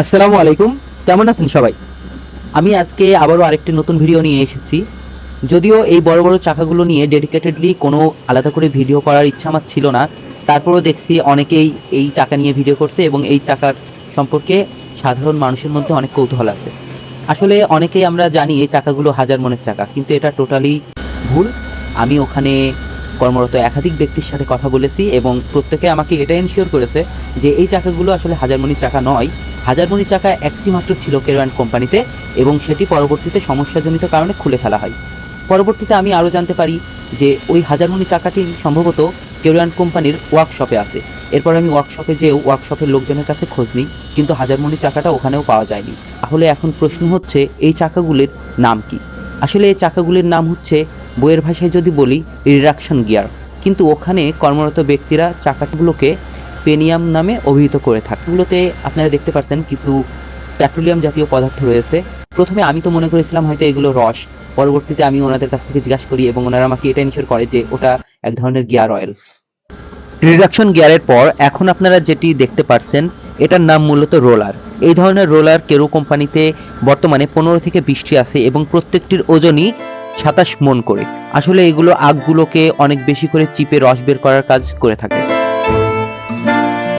আসসালামু আলাইকুম। কেমন আছেন সবাই? আমি আজকে আবারও আরেকটি নতুন ভিডিও নিয়ে এসেছি। যদিও এই বড় বড় চাকাগুলো নিয়ে ডেডিকেটেডলি কোনো আলাদা করে ভিডিও করার ইচ্ছা আমার ছিল না, তারপরেও দেখছি অনেকেই এই চাকা নিয়ে ভিডিও করছে এবং এই চাকার সম্পর্কে সাধারণ মানুষের মধ্যে অনেক কৌতূহল আছে। আসলে অনেকেই আমরা জানি এই চাকাগুলো হাজার মনের চাকা, কিন্তু এটা টোটালি ভুল। আমি ওখানে কর্মরত একাধিক ব্যক্তির সাথে কথা বলেছি এবং প্রত্যেকে আমাকে এটা এনশিওর করেছে যে এই চাকাগুলো আসলে হাজারমণি চাকা নয়। হাজারমণি চাকা একটি মাত্র ছিল কেরোয়ান কোম্পানিতে এবং সেটি পরবর্তীতে সমস্যাজনিত কারণে খুলে ফেলা হয়। পরবর্তীতে আমি আরও জানতে পারি যে ওই হাজারমণি চাকাটি সম্ভবত কেরোয়ান কোম্পানির ওয়ার্কশপে আছে। এরপর আমি ওয়ার্কশপে যেও ওয়ার্কশপের লোকজনের কাছে খোঁজ নিই, কিন্তু হাজারমণি চাকাটা ওখানেও পাওয়া যায়নি। তাহলে এখন প্রশ্ন হচ্ছে, এই চাকাগুলির নাম কি? আসলে এই চাকাগুলির নাম হচ্ছে, বইয়ের ভাষায় যদি বলি, রিডাকশন গিয়ার। কিন্তু ওখানে কর্মরত ব্যক্তিরা চাকাগুলোকে পেনিয়াম নামে অভিহিত করে থাকে। এগুলোতে আপনারা দেখতে পাচ্ছেন কিছু পেট্রোলিয়াম জাতীয় পদার্থ রয়েছে। প্রথমে আমি তো মনে করেছিলাম হয়তো এগুলো রস। পরবর্তীতে আমি ওনাদের কাছ থেকে জিজ্ঞাসা করি এবং ওনারা আমাকে এটা ইনশিওর করে যে ওটা এক ধরনের গিয়ার অয়েল রিডাকশন গিয়ারের পর এখন আপনারা যেটি দেখতে পাচ্ছেন এটার নাম মূলত রোলার। এই ধরনের রোলার কেরু কোম্পানিতে বর্তমানে পনেরো থেকে বিশটি আছে এবং প্রত্যেকটির ওজনই সাতাশ মন করে। আসলে এগুলো আগগুলোকে অনেক বেশি করে চিপে রস বের করার কাজ করে থাকে।